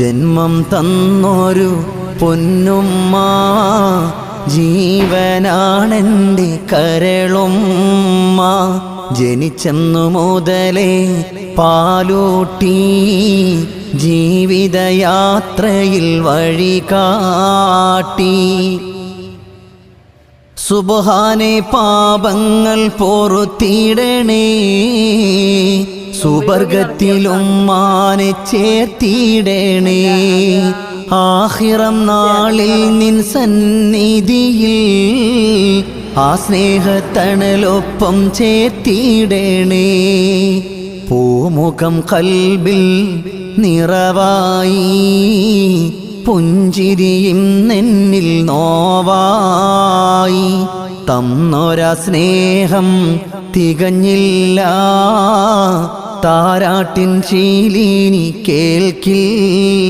ജന്മം തന്നൊരു പൊന്നുമ്മ ജീവനാണെന്റെ കരളുമ്മ. ജനിച്ചെന്നു മുതലേ പാലൂട്ടി ജീവിതയാത്രയിൽ വഴി കാട്ടി സുബഹാനെ പാപങ്ങൾ പൊറുത്തിടണേ. സുവർഗത്തിലും മാനെ ചേർത്തിടണേ. ആഹിറം നാളിൽ നിൻ സന്നിധിയിൽ ആ സ്നേഹത്തണലൊപ്പം ചേർത്തിടണേ. പൂമുഖം കൽബിൽ നിറവായി പുഞ്ചിരിയും നിന്നിൽ നോവായി. തന്നൊര സ്നേഹം തികഞ്ഞില്ല. താരാട്ടിൻ ശീലിനി കേൾക്കില്ല